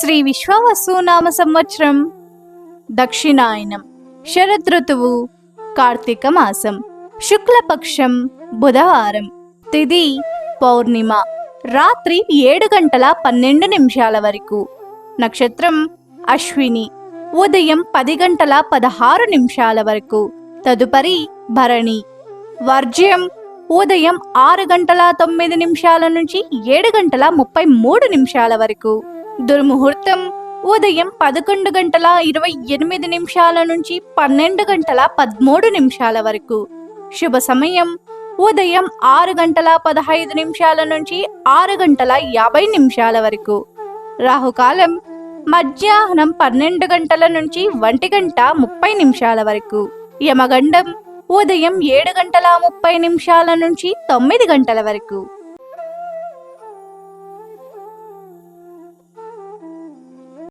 శ్రీ విశ్వవసు నామ సంవత్సరం. దక్షిణాయనం. శరదృతువు కార్తీక మాసం. శుక్లపక్షం బుధవారం. తిది పౌర్ణిమ. రాత్రి ఏడు గంటల పన్నెండు నిమిషాల వరకు. నక్షత్రం అశ్విని. ఉదయం పది గంటల పదహారు నిమిషాల వరకు. తదుపరి భరణి. వర్జ్యం ఉదయం ఆరు గంటల తొమ్మిది నిమిషాల నుంచి ఏడు గంటల ముప్పై మూడు నిమిషాల వరకు. దుర్ముహూర్తం. ఉదయం పదకొండు గంటల ఇరవై ఎనిమిది నిమిషాల నుంచి పన్నెండు గంటల పదమూడు నిమిషాల వరకు. శుభ సమయం. ఉదయం ఆరు గంటల పదహైదు నిమిషాల నుంచి ఆరు గంటల యాభై నిమిషాల వరకు. రాహుకాలం. మధ్యాహ్నం పన్నెండు గంటల నుంచి ఒంటి గంట ముప్పై నిమిషాల వరకు. యమగండం. ఉదయం ఏడు గంటల ముప్పై నిమిషాల నుంచి తొమ్మిది గంటల వరకు.